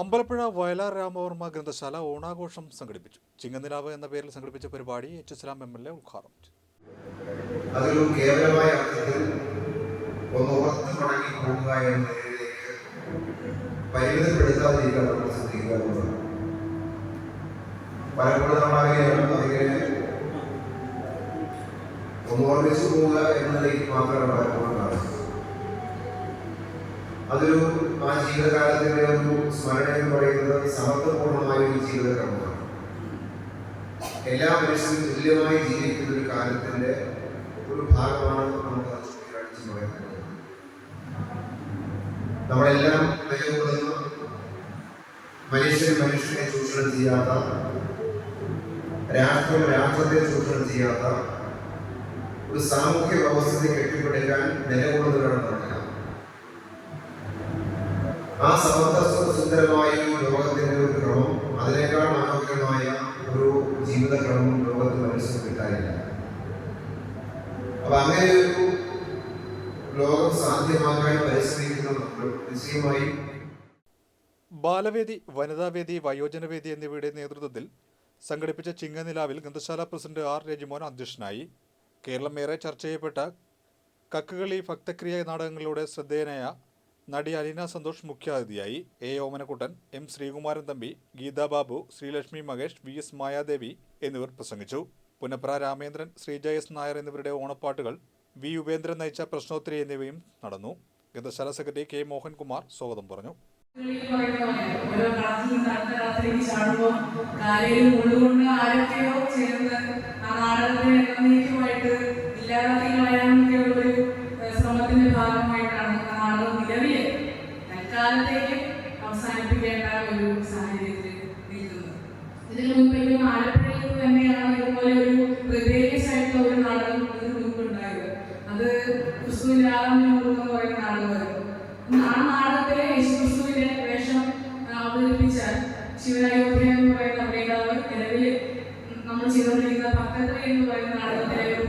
അമ്പലപ്പുഴ വയലാർ രാമവർമ്മ ഗ്രന്ഥശാല ഓണാഘോഷം സംഘടിപ്പിച്ചു. ചിങ്ങനിലാവ് എന്ന പേരിൽ സംഘടിപ്പിച്ച പരിപാടി H Salam M L A ഉദ്ഘാടനം ചെയ്തു. പോകുക എന്ന പലപ്പോഴും നമ്മളാകെയാണ് അതിങ്ങനെ ഒന്ന് ഓർമ്മിച്ചു പോവുക എന്നതിലേക്ക് മാത്രമാണ് പലപ്പോഴും അതൊരു ആ ജീവിതകാലത്തിന്റെ ഒരു സ്മരണ എന്ന് പറയുന്നത് സമത്വപൂർണമായ ഒരു ജീവിതക്രമമാണ്. എല്ലാ മനുഷ്യരും തുല്യമായി ജീവിക്കുന്ന ഒരു കാലത്തിന്റെ ഒരു ഭാഗമാണ് നമുക്ക് നമ്മളെല്ലാം നിലകൊള്ളുന്ന മനുഷ്യൻ മനുഷ്യനെ ചൂഷണം ചെയ്യാത്ത രാഷ്ട്രം രാഷ്ട്രത്തെ ചൂഷണം ചെയ്യാത്ത ഒരു സാമൂഹ്യ വ്യവസ്ഥയെ കെട്ടിപ്പടുക്കാൻ നിലകൊള്ളുന്നവരാണ് നമ്മളെല്ലാം. ആ സമത്വ സുന്ദരമായ ഒരു ലോകത്തിന്റെ ഒരു ക്രമം അതിനേക്കാൾ മനോഹരമായ ഒരു ജീവിതക്രമം ലോകത്ത് മനസ്സിൽ കിട്ടാനില്ല. അപ്പൊ അങ്ങനെ ഒരു ലോകം സാധ്യമാക്കാൻ പരിശ്രമിക്കുന്ന നമ്മൾ നിശ്ചയമായും ബാലവേദി വനിതാവേദി വയോജനവേദി എന്നിവയുടെ നേതൃത്വത്തിൽ സംഘടിപ്പിച്ച ചിങ്ങനിലാവിൽ ഗ്രന്ഥശാല പ്രസിഡന്റ് ആർ രജിമോൻ അധ്യക്ഷനായി കേരളം ഏറെ ചർച്ച ചെയ്യപ്പെട്ട കക്കുകളി ഭക്തക്രിയ നാടകങ്ങളിലൂടെ ശ്രദ്ധേയനായ നടി അലീന സന്തോഷ് മുഖ്യാതിഥിയായി A. Omanakuttan M. Sreekumaran Thampi Geethababu Sreelakshmi Mahesh V. S. Mayadevi എന്നിവർ പ്രസംഗിച്ചു. പുനപ്ര രാമേന്ദ്രൻ ശ്രീജ എസ് നായർ എന്നിവരുടെ ഓണപ്പാട്ടുകൾ വി. ഉപേന്ദ്രൻ നയിച്ച പ്രശ്നോത്തരി എന്നിവയും നടന്നു. ഗ്രന്ഥശാല സെക്രട്ടറി കെ. മോഹൻകുമാർ സ്വാഗതം പറഞ്ഞു. ചേർന്ന് ഒരു ഏഹ്, ശ്രമത്തിന്റെ ഭാഗമായിട്ടാണ് ആ നാടകം നിലവിൽ തൽക്കാലത്തേക്ക് അവസാനിപ്പിക്കേണ്ട ഒരു സാഹചര്യത്തിൽ നിൽക്കുന്നത് ഇതിനു മുൻപ് ഇപ്പം ആലപ്പുഴയിൽ തന്നെയാണ് ഇതുപോലെ ഒരു റിബേലിയസ് ആയിട്ടുള്ള ഒരു നാടകം ഇതിനു മുൻപുണ്ടായത് അത് ക്രിസ്തുവിന്റെ ആറാം എന്ന് പറയുന്ന നാടകമായിരുന്നു ആ നാടകത്തിലെ യേശുക്രിസ്തുവിന്റെ വേഷം അവതരിപ്പിച്ച ശിവനായോധ്യ എന്ന് പറയുന്ന അഭിനേതാവ് നിലവിൽ നമ്മൾ ചെയ്തുകൊണ്ടിരിക്കുന്ന പക്കത്ര എന്ന് പറയുന്ന നാടകത്തിലെ ഒരു